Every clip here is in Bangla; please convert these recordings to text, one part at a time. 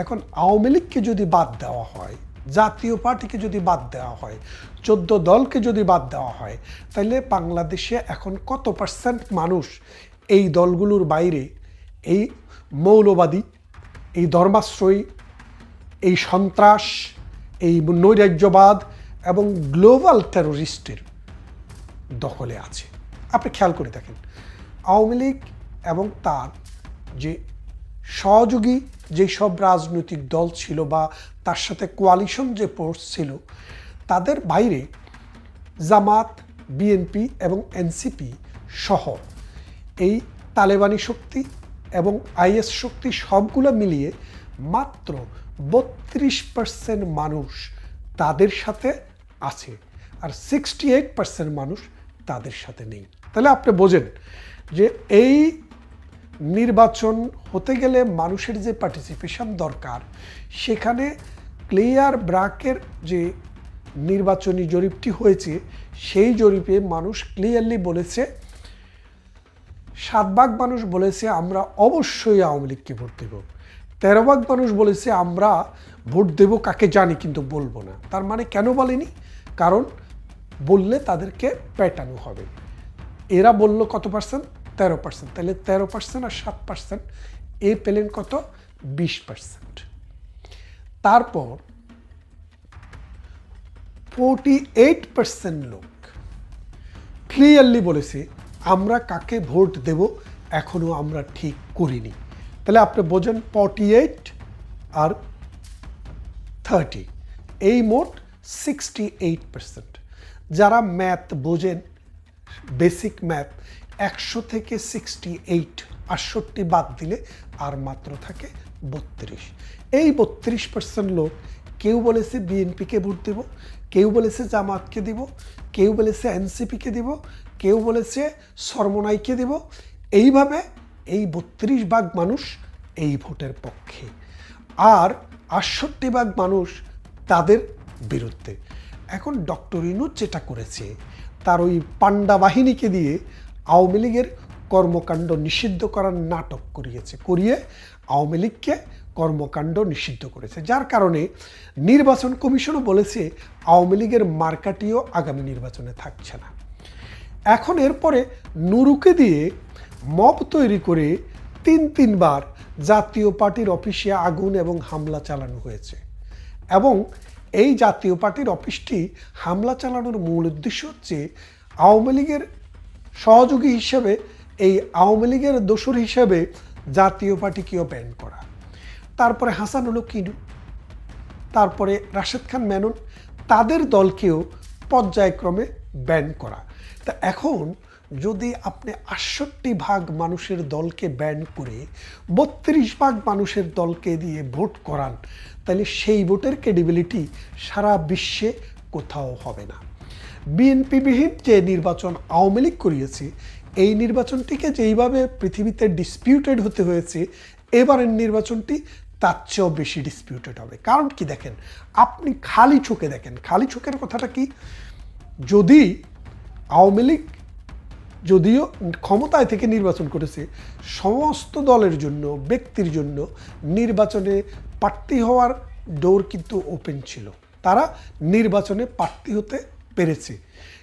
এখন আওয়ামী লীগকে যদি বাদ দেওয়া হয়, জাতীয় পার্টিকে যদি বাদ দেওয়া হয়, চোদ্দ দলকে যদি বাদ দেওয়া হয় তাহলে বাংলাদেশে এখন কত পার্সেন্ট মানুষ এই দলগুলোর বাইরে, এই মৌলবাদী, এই ধর্মাশ্রয়ী, এই সন্ত্রাস, এই নৈরাজ্যবাদ এবং গ্লোবাল টেরোরিস্টের দখলে আছে। আপনি খেয়াল করে দেখেন, আওয়ামী লীগ এবং তার যে সহযোগী যেসব রাজনৈতিক দল ছিল বা তার সাথে কোয়ালিশন যে ফোর্স ছিল, তাদের বাইরে জামাত বিএনপি এবং এনসিপি সহ এই তালেবানি শক্তি এবং আইএস শক্তি সবগুলো মিলিয়ে মাত্র বত্রিশ পার্সেন্ট মানুষ তাদের সাথে আছে আর সিক্সটি এইট পার্সেন্ট মানুষ তাদের সাথে নেই। তাহলে আপনি বোঝেন যে এই নির্বাচন হতে গেলে মানুষের যে পার্টিসিপেশন দরকার, সেখানে ক্লিয়ার ব্রাকের যে নির্বাচনী জরিপটি হয়েছে, সেই জরিপে মানুষ ক্লিয়ারলি বলেছে সাত ভাগ মানুষ বলেছে আমরা অবশ্যই আওয়ামী লীগকে ভোট দেব। তেরো ভাগ মানুষ বলেছে আমরা ভোট দেব কাকে জানি কিন্তু বলব না। তার মানে কেন বলেনি? কারণ বললে তাদেরকে পেটানো হবে। এরা বলল কত পার্সেন্ট তেরো পার্সেন্ট তাহলে তেরো পার্সেন্ট আর সাত পার্সেন্ট এ পেলেন কত? বিশ পার্সেন্ট তারপর ফোরটি এইট পার্সেন্ট লোক ক্লিয়ারলি বলেছে, আমরা কাকে ভোট দেব এখনও আমরা ঠিক করিনি। তাহলে আপনি বোঝেন ফর্টি এইট আর থার্টি এই মোট সিক্সটি এইট পার্সেন্ট যারা ম্যাথ বোঝেন বেসিক ম্যাথ একশো থেকে সিক্সটি এইট আটষট্টি বাদ দিলে আর মাত্র থাকে বত্রিশ। এই বত্রিশ পার্সেন্ট লোক কেউ বলেছে বিএনপিকে ভোট দেব, কেউ বলেছে জামাতকে দিব, কেউ বলেছে এনসিপিকে দিব, কেউ বলেছে সরমনাইকে দিব। এইভাবে এই বত্রিশ ভাগ মানুষ এই ভোটের পক্ষে। আর আটষট্টি ভাগ মানুষ তাদের বিরুদ্ধে। এখন ডক্টর ইনুজ যেটা করেছে, তার ওই পান্ডা বাহিনীকে দিয়ে আওয়ামী লীগের কর্মকাণ্ড নিষিদ্ধ করার নাটক করিয়েছে, করিয়ে আওয়ামী লীগকে কর্মকাণ্ড নিষিদ্ধ করেছে। যার কারণে নির্বাচন কমিশনও বলেছে আওয়ামী লীগের মার্কাটিও আগামী নির্বাচনে থাকছে না। এখন এরপরে নুরুকে দিয়ে মব তৈরি করে তিন তিনবার জাতীয় পার্টির অফিসে আগুন এবং হামলা চালানো হয়েছে এবং এই জাতীয় পার্টির অফিসটি হামলা চালানোর মূল উদ্দেশ্য হচ্ছে আওয়ামী লীগের সহযোগী হিসেবে এই আওয়ামী লীগের দোসর হিসেবে জাতীয় পার্টিকেও ব্যান করা। তারপরে হাসান হলো কিনু তারপরে রাশেদ খান মেনন, তাদের দলকেও পর্যায়ক্রমে ব্যান করা। তা এখন যদি আপনি আটষট্টি ভাগ মানুষের দলকে ব্যান করে বত্রিশ ভাগ মানুষের দলকে দিয়ে ভোট করান, তাহলে সেই ভোটের ক্রেডিবিলিটি সারা বিশ্বে কোথাও হবে না। বিএনপিবিহীন যে নির্বাচন আওয়ামী লীগ করিয়েছে, এই নির্বাচনটিকে যেইভাবে পৃথিবীতে ডিসপিউটেড হতে হয়েছে, এবারের নির্বাচনটি তার চেয়েও বেশি ডিসপিউটেড হবে। কারণ কি দেখেন, আপনি খালি চোখে দেখেন, খালি চোখের কথাটা কি? যদি আওয়ামী লীগ যদিও ক্ষমতায় থেকে নির্বাচন করেছে, সমস্ত দলের জন্য, ব্যক্তির জন্য নির্বাচনে প্রার্থী হওয়ার ডোর কিন্তু ওপেন ছিল। তারা নির্বাচনে প্রার্থী হতে পেরেছে।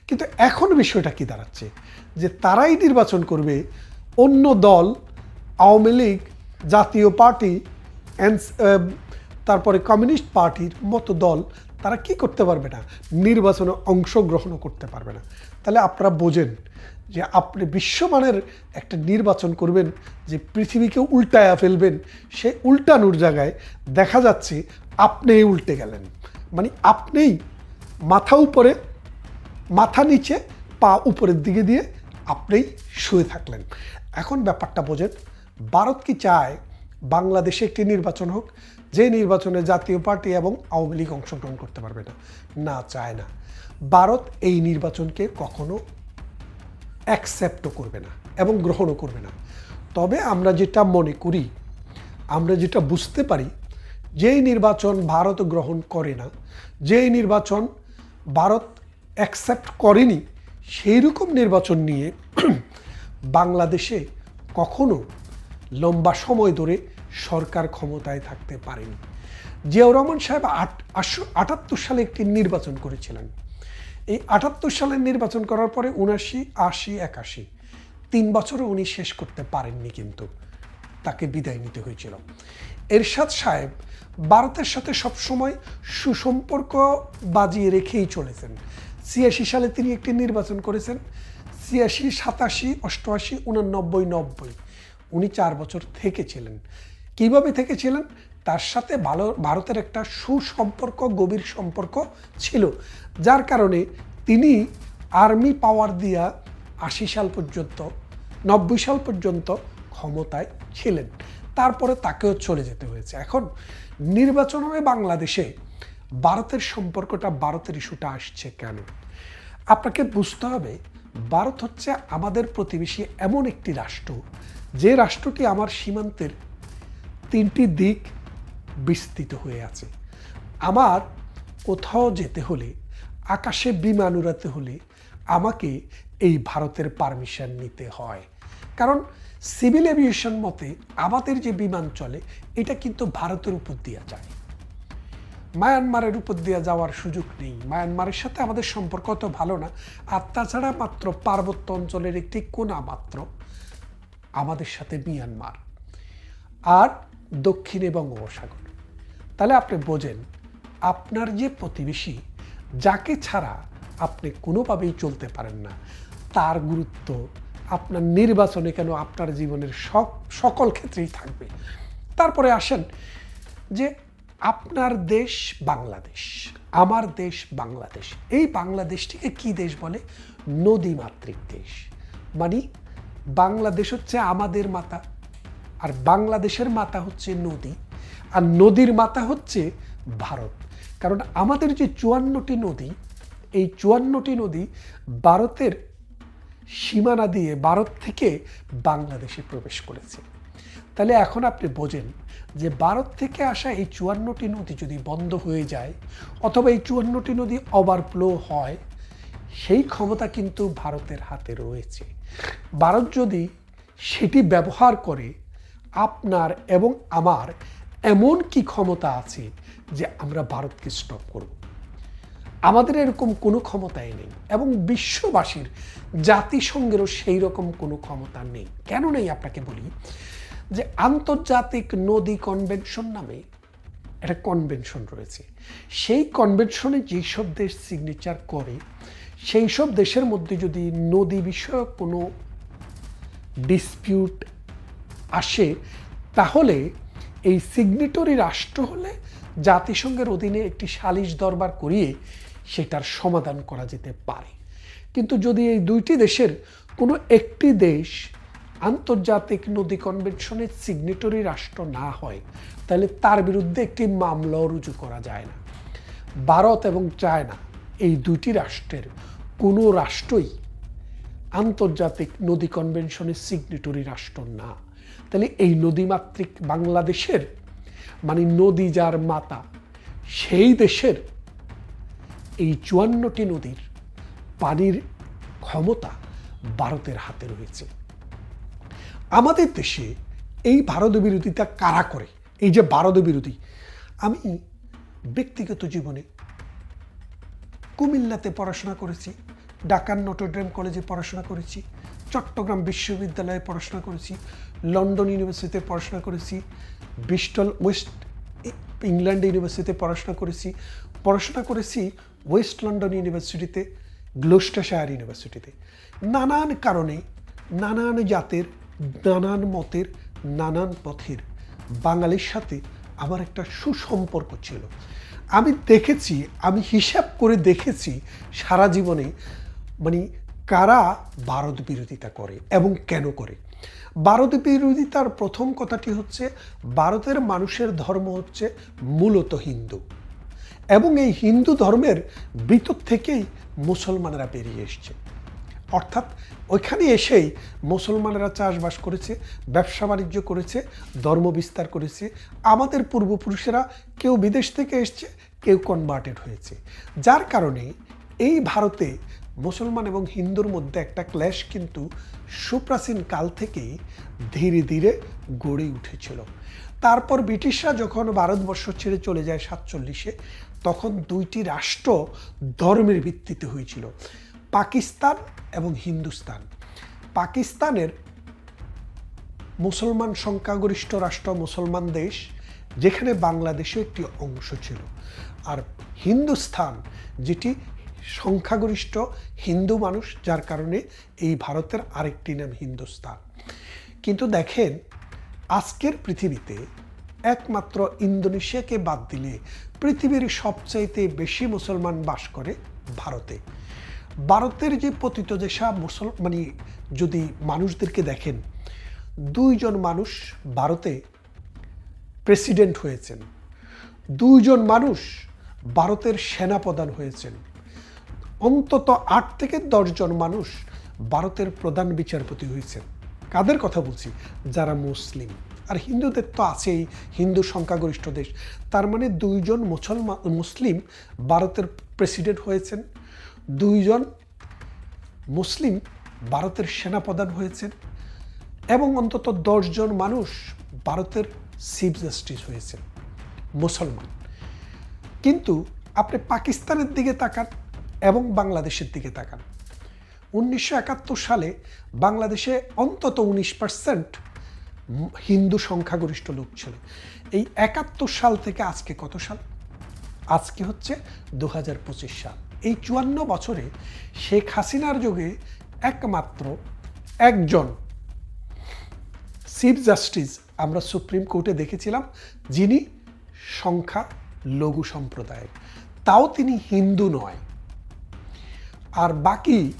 কিন্তু এখন বিষয়টা কি দাঁড়াচ্ছে? যে তারাই নির্বাচন করবে অন্য দল, আওয়ামী লীগ, জাতীয় পার্টি তারপরে কমিউনিস্ট পার্টির মতো দল, তারা কি করতে পারবে না? নির্বাচনে অংশগ্রহণও করতে পারবে না। তাহলে আপনারা বোঝেন যে আপনি বিশ্বমানের একটা নির্বাচন করবেন, যে পৃথিবীকে উল্টায়া ফেলবেন, সে উল্টানোর জায়গায় দেখা যাচ্ছে আপনিই উল্টে গেলেন। মানে আপনিই মাথা উপরে মাথা নিচে, পা উপরের দিকে দিয়ে আপনিই শুয়ে থাকলেন। এখন ব্যাপারটা বোঝেন, ভারত কি চায় বাংলাদেশে একটি নির্বাচন হোক, যে নির্বাচনে জাতীয় পার্টি এবং আওয়ামী লীগ অংশগ্রহণ করতে পারবে না? না, চায় না। ভারত এই নির্বাচনকে কখনো অ্যাকসেপ্টও করবে না এবং গ্রহণও করবে না। তবে আমরা যেটা মনে করি, আমরা যেটা বুঝতে পারি, যেই নির্বাচন ভারত গ্রহণ করে না, যেই নির্বাচন ভারত অ্যাকসেপ্ট করেনি সেই রকম নির্বাচন নিয়ে বাংলাদেশে কখনো লম্বা সময় ধরে সরকার ক্ষমতায় থাকতে পারেনি। জিয়াউর রহমান সাহেব আট আটাত্তর সালে একটি নির্বাচন করেছিলেন। এই আটাত্তর সালের নির্বাচন করার পরে উনাশি, আশি, একাশি, তিন বছরও উনি শেষ করতে পারেননি কিন্তু, তাকে বিদায় নিতে হয়েছিল। এরশাদ সাহেব ভারতের সাথে সবসময় সুসম্পর্ক বাজিয়ে রেখেই চলেছেন। ছিয়াশি সালে তিনি একটি নির্বাচন করেছেন। ছিয়াশি, সাতাশি, অষ্টআশি, উননব্বই, নব্বই। উনি চার বছর থেকেছিলেন। কীভাবে থেকেছিলেন? তার সাথে ভালো, ভারতের একটা সুসম্পর্ক, গভীর সম্পর্ক ছিল। যার কারণে তিনি আর্মি পাওয়ার দিয়া আশি সাল পর্যন্ত, নব্বই সাল পর্যন্ত ক্ষমতায় ছিলেন। তারপরে তাকেও চলে যেতে হয়েছে। এখন নির্বাচন হবে বাংলাদেশে। ভারতের সম্পর্কটা ভারতের ইস্যুটা আসছে কেন? আপনাকে বুঝতে হবে, ভারত হচ্ছে আমাদের প্রতিবেশী এমন একটি রাষ্ট্র, যে রাষ্ট্রটি আমার সীমান্তের তিনটি দিক বিস্তৃত হয়ে আছে। আমার কোথাও যেতে হলে, আকাশে বিমান উড়াতে হলে আমাকে এই ভারতের পারমিশন নিতে হয়। কারণ সিভিল এভিয়েশন মতে আমাদের যে বিমান চলে, এটা কিন্তু ভারতের উপর দিয়ে যায়। মায়ানমারের উপর দিয়ে যাওয়ার সুযোগ নেই। মায়ানমারের সাথে আমাদের সম্পর্ক তো ভালো না। আর তাছাড়া মাত্র পার্বত্য অঞ্চলের একটি কোনা মাত্র। আমাদের সাথে মিয়ানমার আর দক্ষিণে বঙ্গোপসাগর তাহলে আপনি বোঝেন, আপনার যে প্রতিবেশী, যাকে ছাড়া আপনি কোনোভাবেই চলতে পারেন না, তার গুরুত্ব আপনার নির্বাচনে কেন আপনার জীবনের সব, সকল ক্ষেত্রেই থাকবে। তারপরে আসেন যে আপনার দেশ বাংলাদেশ, আমার দেশ বাংলাদেশ। এই বাংলাদেশটিকে কি দেশ বলে? নদীমাতৃক দেশ। মানে বাংলাদেশ হচ্ছে আমাদের মাতা, আর বাংলাদেশের মাতা হচ্ছে নদী, আর নদীর মাতা হচ্ছে ভারত। কারণ আমাদের যে চুয়ান্নটি নদী, এই চুয়ান্নটি নদী ভারতের সীমানা দিয়ে ভারত থেকে বাংলাদেশে প্রবেশ করেছে। তাহলে এখন আপনি বোঝেন যে ভারত থেকে আসা এই চুয়ান্নটি নদী যদি বন্ধ হয়ে যায় অথবা এই চুয়ান্নটি নদী ওভারফ্লো হয়, সেই ক্ষমতা কিন্তু ভারতের হাতে রয়েছে। ভারত যদি সেটি ব্যবহার করে, আপনার এবং আমার এমন কি ক্ষমতা আছে যে আমরা ভারতকে স্টপ করব? আমাদের এরকম কোনো ক্ষমতাই নেই এবং বিশ্ববাসীর জাতিসংঘেরও সেই রকম কোনো ক্ষমতা নেই। কেন নেই আপনাকে বলি? যে আন্তর্জাতিক নদী কনভেনশন নামে একটা কনভেনশন রয়েছে। সেই কনভেনশনে যেসব দেশ সিগনেচার করে সেই সব দেশের মধ্যে যদি নদী বিষয়ক কোনো ডিসপিউট আসে, তাহলে এই সিগনেটরি রাষ্ট্র হলে জাতিসংঘের অধীনে একটি সালিশ দরবার করিয়ে সেটার সমাধান করা যেতে পারে। কিন্তু যদি এই দুইটি দেশের কোনো একটি দেশ আন্তর্জাতিক নদী কনভেনশনের সিগনেটরি রাষ্ট্র না হয়, তাহলে তার বিরুদ্ধে একটি মামলাও রুজু করা যায় না। ভারত এবং চায়না, এই দুইটি রাষ্ট্রের কোনো রাষ্ট্রই আন্তর্জাতিক নদী কনভেনশনের সিগনেটরি রাষ্ট্র না। তাহলে এই নদীমাতৃক বাংলাদেশের মানে নদী যার মাতা, সেই দেশের এই চুয়ান্নটি নদীর পানির ক্ষমতা ভারতের হাতে রয়েছে। আমাদের দেশে এই ভারত বিরোধিতা কারা করে? এই যে ভারত বিরোধী, আমি ব্যক্তিগত জীবনে কুমিল্লাতে পড়াশোনা করেছি, ঢাকার নটরডেম কলেজে পড়াশোনা করেছি, চট্টগ্রাম বিশ্ববিদ্যালয়ে পড়াশোনা করেছি, লন্ডন ইউনিভার্সিটিতে পড়াশোনা করেছি, ব্রিস্টল ওয়েস্ট ইংল্যান্ড ইউনিভার্সিটিতে পড়াশোনা করেছি পড়াশোনা করেছি ওয়েস্ট লন্ডন ইউনিভার্সিটিতে গ্লোস্টাশায়ার ইউনিভার্সিটিতে। নানান কারণে, নানান জাতের নানান মতের, নানান পথের বাঙালির সাথে আমার একটা সুসম্পর্ক ছিল। আমি দেখেছি, আমি হিসাব করে দেখেছি সারা জীবনে মানে কারা ভারত বিরোধিতা করে এবং কেন করে। ভারত বিরোধিতার প্রথম কথাটি হচ্ছে ভারতের মানুষের ধর্ম হচ্ছে মূলত হিন্দু। এবং এই হিন্দু ধর্মের ভিতর থেকেই মুসলমানরা বেরিয়ে এসছে। অর্থাৎ ওইখানে এসেই মুসলমানেরা চাষবাস করেছে, ব্যবসা বাণিজ্য করেছে, ধর্ম বিস্তার করেছে। আমাদের পূর্বপুরুষেরা কেউ বিদেশ থেকে এসছে, কেউ কনভার্টেড হয়েছে। যার কারণে এই ভারতে মুসলমান এবং হিন্দুর মধ্যে একটা ক্ল্যাশ কিন্তু সুপ্রাচীন কাল থেকেই ধীরে ধীরে গড়ে উঠেছিল। তারপর ব্রিটিশরা যখন ভারতবর্ষ ছেড়ে চলে যায় সাতচল্লিশে, তখন দুইটি রাষ্ট্র ধর্মের ভিত্তিতে হয়েছিল। পাকিস্তান এবং হিন্দুস্তান। পাকিস্তানের মুসলমান সংখ্যাগরিষ্ঠ রাষ্ট্র মুসলমান দেশ, যেখানে বাংলাদেশও একটি অংশ ছিল। আর হিন্দুস্থান, যেটি সংখ্যাগরিষ্ঠ হিন্দু মানুষ, যার কারণে এই ভারতের আরেকটি নাম হিন্দুস্তান কিন্তু দেখেন, আজকের পৃথিবীতে একমাত্র ইন্দোনেশিয়াকে বাদ দিলে পৃথিবীর সবচাইতে বেশি মুসলমান বাস করে ভারতে। ভারতের যে পতিত দেশা মুসল মানে যদি মানুষদেরকে দেখেন, দুইজন মানুষ ভারতে প্রেসিডেন্ট হয়েছেন। দুইজন মানুষ ভারতের সেনাপ্রধান হয়েছেন। অন্তত আট থেকে দশজন মানুষ ভারতের প্রধান বিচারপতি হয়েছেন। কাদের কথা বলছি? যারা মুসলিম। আর হিন্দুদের তো আছেই, হিন্দু সংখ্যাগরিষ্ঠ দেশ। তার মানে দুইজন মুসলমান মুসলিম ভারতের প্রেসিডেন্ট হয়েছেন। দুইজন মুসলিম ভারতের সেনাপ্রধান হয়েছেন এবং অন্তত দশজন মানুষ ভারতের চিফ জাস্টিস হয়েছেন, মুসলমান। কিন্তু আপনি পাকিস্তানের দিকে তাকান এবং বাংলাদেশের দিকে তাকান। উনিশশো একাত্তর সালে বাংলাদেশে অন্তত উনিশ পার্সেন্ট হিন্দু সংখ্যাগরিষ্ঠ লোক ছিল। এই একাত্তর সাল থেকে আজকে কত সাল? আজকে হচ্ছে দু হাজার পঁচিশ সাল। এই চুয়ান্ন বছরে শেখ হাসিনার যুগে একমাত্র একজন চিফ জাস্টিস আমরা সুপ্রিম কোর্টে দেখেছিলাম, যিনি সংখ্যা লঘু সম্প্রদায়ের। তাও তিনি হিন্দু নয়। আর বাকি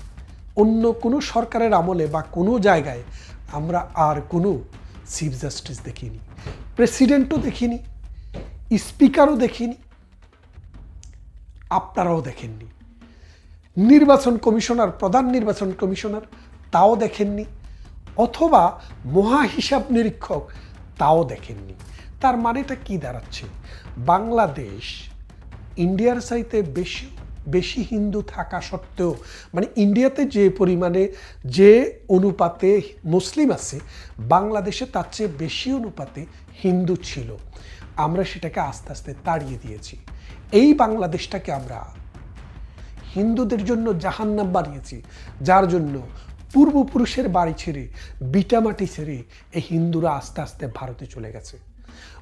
অন্য কোনো সরকারের আমলে বা কোনো জায়গায় আমরা আর কোনো চিফ জাস্টিস দেখিনি। প্রেসিডেন্টও দেখিনি, স্পিকারও দেখিনি আপনারাও দেখেননি। নির্বাচন কমিশনার, প্রধান নির্বাচন কমিশনার তাও দেখেননি, অথবা মহা হিসাব নিরীক্ষক তাও দেখেননি। তার মানেটা কি দাঁড়াচ্ছে? বাংলাদেশ ইন্ডিয়ার চাইতে বেশি বেশি হিন্দু থাকা সত্ত্বেও মানে ইন্ডিয়াতে যে পরিমাণে যে অনুপাতে মুসলিম আছে, বাংলাদেশে তার চেয়ে বেশি অনুপাতে হিন্দু ছিল। আমরা সেটাকে আস্তে আস্তে তাড়িয়ে দিয়েছি। এই বাংলাদেশটাকে আমরা হিন্দুদের জন্য জাহান্নাম বানিয়েছি, যার জন্য পূর্বপুরুষের বাড়ি ছেড়ে, বিটামাটি ছেড়ে এই হিন্দুরা আস্তে আস্তে ভারতে চলে গেছে।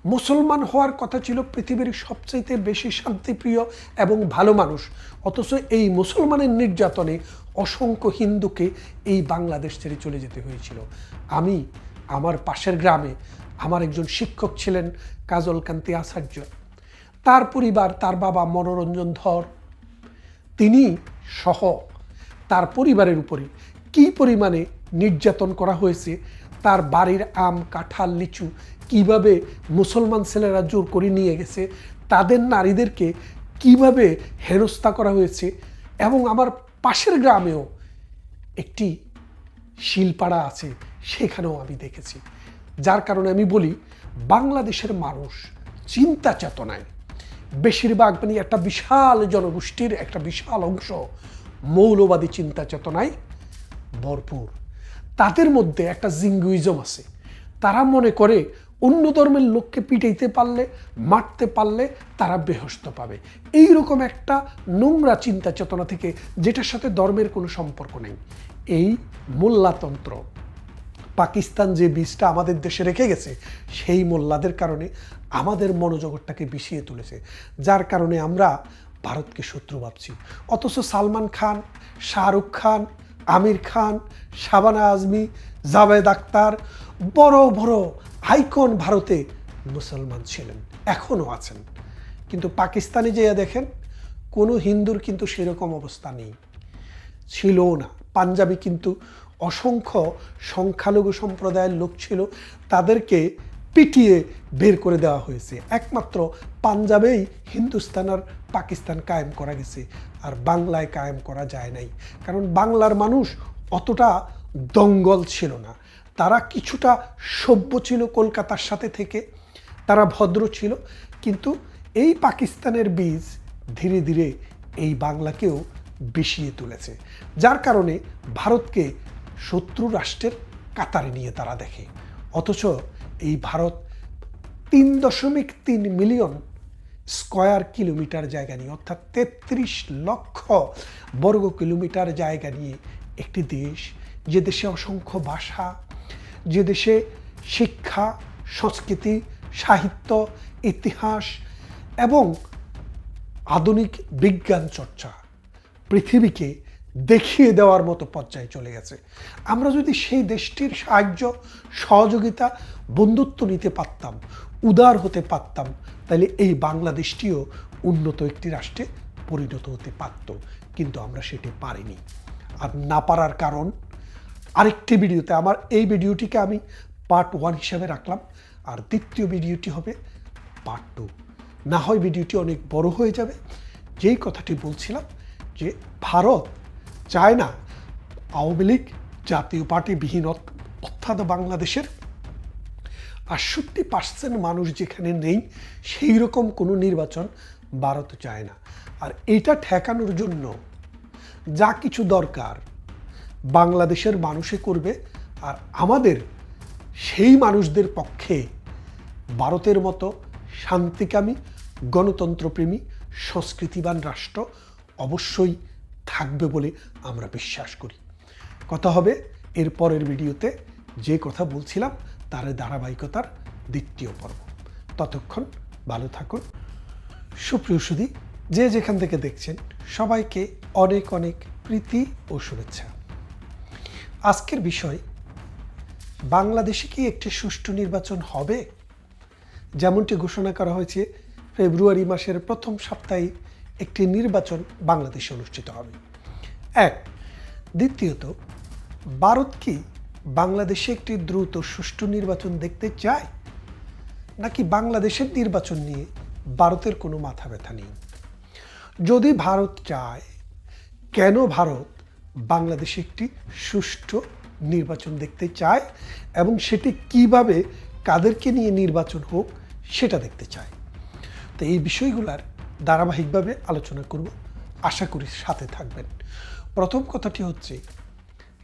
মুসলমান হওয়ার কথা ছিল পৃথিবীর সবচাইতে বেশি শান্তিপ্রিয় এবং ভালো মানুষ, অথচ এই মুসলমানের নির্যাতনে অসংখ্য হিন্দুকে এই বাংলাদেশ ছেড়ে চলে যেতে হয়েছিল। আমি আমার পাশের গ্রামে আমার একজন শিক্ষক ছিলেন কাজল কান্তি আচার্য। তার পরিবার, তার বাবা মনোরঞ্জন ধর। তিনি সহ তার পরিবারের উপরে কি পরিমাণে নির্যাতন করা হয়েছে, তার বাড়ির আম, কাঁঠাল, লিচু কীভাবে মুসলমান ছেলেরা জোর করে নিয়ে গেছে, তাদের নারীদেরকে কীভাবে হেনস্থা করা হয়েছে এবং আমার পাশের গ্রামেও একটি শিলপাড়া আছে, সেখানেও আমি দেখেছি। যার কারণে আমি বলি, বাংলাদেশের মানুষ চিন্তা চেতনায় বেশিরভাগ মানে একটা বিশাল জনগোষ্ঠীর একটা বিশাল অংশ মৌলবাদী চিন্তা চেতনায় ভরপুর। তাদের মধ্যে একটা জিঙ্গুইজম আছে। তারা মনে করে অন্য ধর্মের লোককে পিটাইতে পারলে, মারতে পারলে তারা বেহস্ত পাবে। এই রকম একটা নোংরা চিন্তা চেতনা থেকে যেটার সাথে ধর্মের কোনো সম্পর্ক নেই। এই মোল্লাতন্ত্র পাকিস্তান যে বীজটা আমাদের দেশে রেখে গেছে, সেই মোল্লাদের কারণে আমাদের মনোজগৎটাকে বিষিয়ে তুলেছে। যার কারণে আমরা ভারতকে শত্রু ভাবছি। অথচ সালমান খান, শাহরুখ খান, আমির খান, শাবানা আজমি, জাভেদ আক্তার বড় বড় আইকন ভারতে মুসলমান ছিলেন এখনও আছেন। কিন্তু পাকিস্তানে যেয়ে দেখেন, কোনো হিন্দুর কিন্তু সেরকম অবস্থা নেই। ছিলও না। পাঞ্জাবি কিন্তু অসংখ্য সংখ্যালঘু সম্প্রদায়ের লোক ছিল, তাদেরকে পিটিয়ে বের করে দেওয়া হয়েছে। একমাত্র পাঞ্জাবেই হিন্দুস্তান আর পাকিস্তান কায়েম করা গেছে, আর বাংলায় কায়েম করা যায় নাই। কারণ বাংলার মানুষ অতটা দঙ্গল ছিল না। তারা কিছুটা সভ্য ছিল কলকাতার সাথে থেকে, তারা ভদ্র ছিল, কিন্তু এই পাকিস্তানের বীজ ধীরে ধীরে এই বাংলাকেও বিষিয়ে তুলেছে। যার কারণে ভারতকে শত্রু রাষ্ট্রের কাতারে নিয়ে তারা দেখে। অথচ এই ভারত তিন দশমিক তিন মিলিয়ন স্কয়ার কিলোমিটার জায়গা নিয়ে, অর্থাৎ তেত্রিশ লক্ষ বর্গ কিলোমিটার জায়গা নিয়ে একটি দেশ। যে দেশে অসংখ্য ভাষা, যে দেশে শিক্ষা, সংস্কৃতি, সাহিত্য, ইতিহাস এবং আধুনিক বিজ্ঞান চর্চা। পৃথিবীকে দেখিয়ে দেওয়ার মতো পর্যায়ে চলে গেছে। আমরা যদি সেই দেশটির সাহায্য, সহযোগিতা, বন্ধুত্ব নিতে পারতাম, উদার হতে পারতাম, তাহলে এই বাংলাদেশটিও উন্নত একটি রাষ্ট্রে পরিণত হতে পারত। কিন্তু আমরা সেটি পারিনি। আর না পারার কারণ, আরেকটি ভিডিওতে আমার এই ভিডিওটিকে আমি পার্ট ওয়ান হিসাবে রাখলাম। আর দ্বিতীয় ভিডিওটি হবে পার্ট টু না হয় ভিডিওটি অনেক বড় হয়ে যাবে। যেই কথাটি বলছিলাম যে ভারত চায় না আওয়ামী লীগ জাতীয় পার্টি বিহীন অর্থাৎ বাংলাদেশের আটষট্টি পার্সেন্ট মানুষ যেখানে নেই সেই রকম কোনো নির্বাচন ভারত চায় না। আর এটা ঠেকানোর জন্য যা কিছু দরকার বাংলাদেশের মানুষে করবে, আর আমাদের সেই মানুষদের পক্ষে ভারতের মতো শান্তিকামী, গণতন্ত্রপ্রেমী, সংস্কৃতিবান রাষ্ট্র অবশ্যই থাকবে বলে আমরা বিশ্বাস করি। কথা হবে এর পরের ভিডিওতে যে কথা বলছিলাম তার ধারাবাহিকতার দ্বিতীয় পর্ব। ততক্ষণ ভালো থাকুন। সুপ্রিয় সুধী, যে যেখান থেকে দেখছেন, সবাইকে অনেক অনেক প্রীতি ও শুভেচ্ছা। আজকের বিষয়, বাংলাদেশে কি একটি সুষ্ঠু নির্বাচন হবে? যেমনটি ঘোষণা করা হয়েছে, ফেব্রুয়ারি মাসের প্রথম সপ্তাহে একটি নির্বাচন বাংলাদেশে অনুষ্ঠিত হবে। এক, দ্বিতীয়ত, ভারত কি বাংলাদেশে একটি দ্রুত সুষ্ঠু নির্বাচন দেখতে চায়? নাকি বাংলাদেশের নির্বাচন নিয়ে ভারতের কোনো মাথা ব্যথা নেই? যদি ভারত চায়, কেন ভারত বাংলাদেশে একটি সুষ্ঠু নির্বাচন দেখতে চায় এবং সেটি কীভাবে কাদেরকে নিয়ে নির্বাচন হোক সেটা দেখতে চায়? তো এই বিষয়গুলোর ধারাবাহিকভাবে আলোচনা করব। আশা করি সাথে থাকবেন। প্রথম কথাটি হচ্ছে,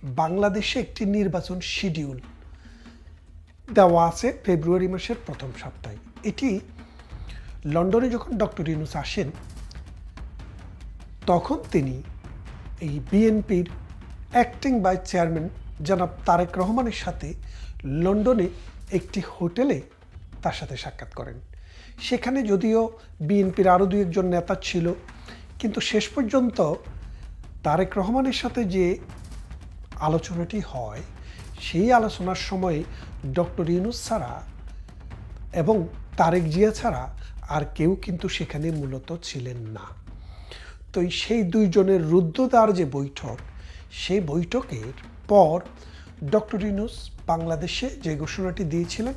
বাংলাদেশে একটি নির্বাচন শিডিউল দেওয়া আছে ফেব্রুয়ারি মাসের প্রথম সপ্তাহে। এটি লন্ডনে যখন ডক্টর ইনুস আসেন, তখন তিনি এই বিএনপির অ্যাক্টিং ভাইস চেয়ারম্যান জনাব তারেক রহমানের সাথে লন্ডনে একটি হোটেলে তার সাথে সাক্ষাৎ করেন। সেখানে যদিও বিএনপির আরও দু একজন নেতা ছিল, কিন্তু শেষ পর্যন্ত তারেক রহমানের সাথে যে আলোচনাটি হয়, সেই আলোচনার সময় ডক্টর ইউনুস ছাড়া এবং তারেক জিয়া ছাড়া আর কেউ কিন্তু সেখানে মূলত ছিলেন না। তো সেই দুইজনের রুদ্ধদ্বার যে বৈঠক, সেই বৈঠকের পর ডক্টর ইউনুস বাংলাদেশে যে ঘোষণাটি দিয়েছিলেন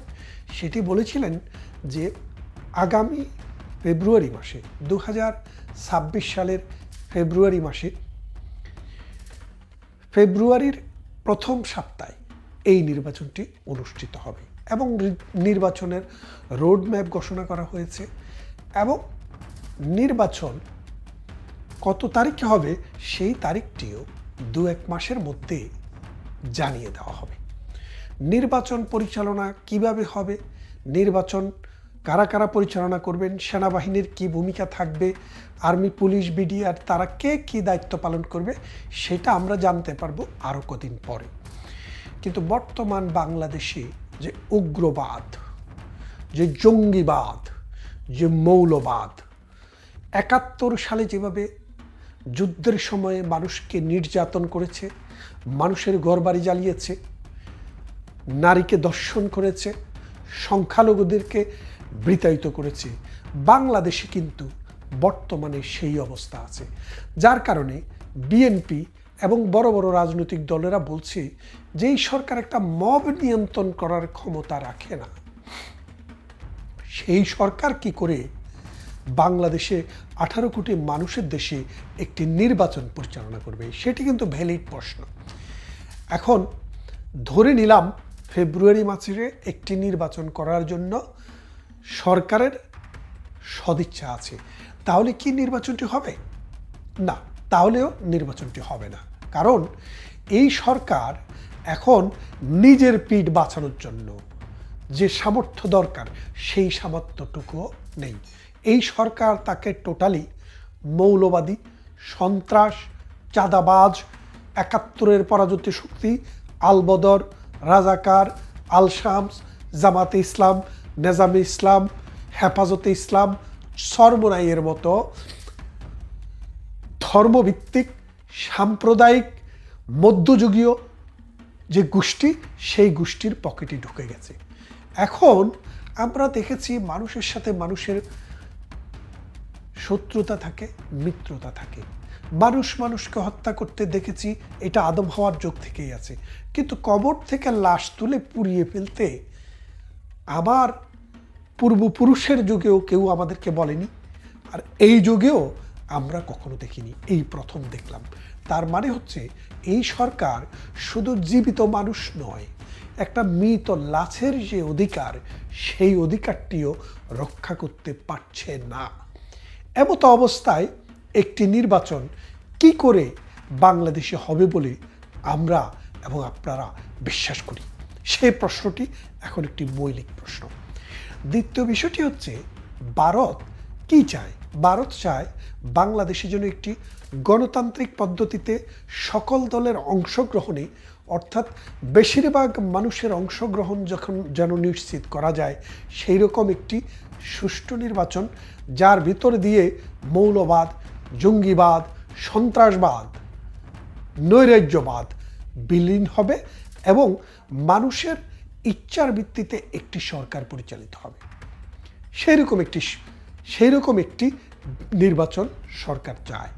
সেটি বলেছিলেন যে আগামী ফেব্রুয়ারি মাসে দু হাজার ছাব্বিশ সালের ফেব্রুয়ারি মাসে, ফেব্রুয়ারির প্রথম সপ্তাহে এই নির্বাচনটি অনুষ্ঠিত হবে এবং নির্বাচনের রোড ম্যাপ ঘোষণা করা হয়েছে এবং নির্বাচন কত তারিখে হবে সেই তারিখটিও দু এক মাসের মধ্যে জানিয়ে দেওয়া হবে। নির্বাচন পরিচালনা কীভাবে হবে? নির্বাচন কারা কারা পরিচালনা করবেন? সেনাবাহিনীর কি ভূমিকা থাকবে? আর্মি, পুলিশ, বিডিআর তারা কে কী দায়িত্ব পালন করবে সেটা আমরা জানতে পারব আরও কদিন পরে। কিন্তু বর্তমান বাংলাদেশে যে উগ্রবাদ, যে জঙ্গিবাদ, যে মৌলবাদ, একাত্তর সালে যেভাবে যুদ্ধের সময়ে মানুষকে নির্যাতন করেছে, মানুষের ঘরবাড়ি জ্বালিয়েছে নারীকে দর্শন করেছে, সংখ্যালঘুদেরকে বৃতায়িত করেছে। বাংলাদেশে কিন্তু বর্তমানে সেই অবস্থা আছে। যার কারণে বিএনপি এবং বড় বড় রাজনৈতিক দলেরা বলছে যে এই সরকার একটা মব নিয়ন্ত্রণ করার ক্ষমতা রাখে না। সেই সরকার কি করে বাংলাদেশে আঠারো কোটি মানুষের দেশে একটি নির্বাচন পরিচালনা করবে? সেটি কিন্তু ভ্যালিড প্রশ্ন। এখন ধরে নিলাম ফেব্রুয়ারি মাসে একটি নির্বাচন করার জন্য সরকারের সদিচ্ছা আছে। তাহলে কি নির্বাচনটি হবে? না, তাহলেও নির্বাচনটি হবে না। কারণ এই সরকার এখন নিজের পিঠ বাঁচানোর জন্য যে সামর্থ্য দরকার, সেই সামর্থ্যটুকুও নেই। এই সরকার তাকে টোটালি মৌলবাদী, সন্ত্রাস, চাঁদাবাজ, একাত্তরের পরাজিত শক্তি, আলবদর রাজাকার আল শামস জামাতে ইসলাম, নেজামে ইসলাম, হেফাজতে ইসলাম, সর্বনাইয়ের মতো ধর্মভিত্তিক, সাম্প্রদায়িক, মধ্যযুগীয় যে গোষ্ঠী, সেই গোষ্ঠীর পকেটে ঢুকে গেছে। এখন আমরা দেখেছি মানুষের সাথে মানুষের শত্রুতা থাকে, মিত্রতা থাকে। মানুষ মানুষকে হত্যা করতে দেখেছি, এটা আদম হওয়ার যোগ থেকেই আছে। কিন্তু কবর থেকে লাশ তুলে পুড়িয়ে ফেলতে আমার পূর্বপুরুষের যুগেও কেউ আমাদেরকে বলেনি। আর এই যুগেও আমরা কখনো দেখিনি, এই প্রথম দেখলাম। তার মানে হচ্ছে, এই সরকার শুধু জীবিত মানুষ নয়, একটা মৃত লাশের যে অধিকার, সেই অধিকারটিও রক্ষা করতে পারছে না। এমতো অবস্থায় একটি নির্বাচন কি করে বাংলাদেশে হবে বলে আমরা এবং আপনারা বিশ্বাস করি? সেই প্রশ্নটি এখন একটি মৌলিক প্রশ্ন। দ্বিতীয় বিষয়টি হচ্ছে, ভারত কি চায়? ভারত চায় বাংলাদেশে যেন একটি গণতান্ত্রিক পদ্ধতিতে সকল দলের অংশগ্রহণে, অর্থাৎ বেশিরভাগ মানুষের অংশগ্রহণ যখন যেন নিশ্চিত করা যায় সেই রকম একটি সুষ্ঠু নির্বাচন, যার ভিতর দিয়ে মৌলবাদ জঙ্গিবাদ, সন্ত্রাসবাদ, নৈরাজ্যবাদ বিলীন হবে এবং মানুষের ইচ্ছার ভিত্তিতে একটি সরকার পরিচালিত হবে। সেই রকম একটি সেই রকম একটি নির্বাচন সরকার চায়।